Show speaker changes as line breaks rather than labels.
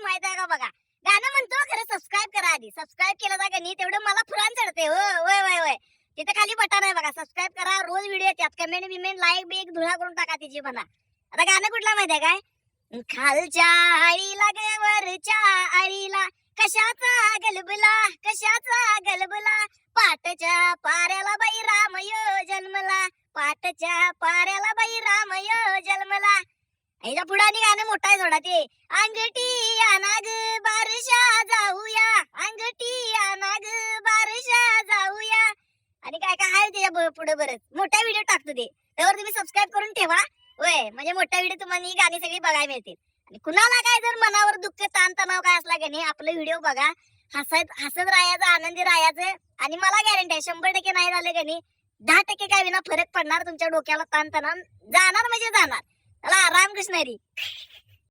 माहितीये का बघा? गाणं म्हणतो खरं सब्स्क्राइब करा आधी. सबस्क्राईब केलं जा का नाही तेवढं मला फुरान चढते हो वय वय वय. तिथे खाली बटन आहे बघा. सबस्क्राईब करा. रोज व्हिडिओ येतात. कमेंट बिमेंट लाईक बिक धुळा करून टाका तिची म्हणा. आता गाणं कुठला माहितीये काय? खालच्या आळीला वरच्या आळीला. कशाचा गलबला? कशाचा गलबला? पाटच्या पाऱ्याला बाई राम यो जन्मला. पाटच्या पाऱ्याला बाई राम यो जन्मला. याच्यापुढे आणि गाणं मोठा आहे थोडा ते. अंगठी त्याच्या पुढे बरंच. मोठा व्हिडिओ टाकतो ते. त्यावर तुम्ही सबस्क्राईब करून ठेवा. होय म्हणजे मोठा व्हिडिओ तुम्हाला ही गाणी सगळी बघायला मिळतील. आणि कुणाला काय जर मनावर दुःख ताण तणाव काय असला की नाही आपलं व्हिडिओ बघा. हसत हसत राहायचं आनंदी राहायचं. आणि मला गॅरंटी आहे शंभर टक्के नाही झाले की नाही दहा टक्के काय विना फरक पडणार तुमच्या डोक्याला ताण तणाव जाणार म्हणजे जाणार. त्याला रामकृष्ण हरी.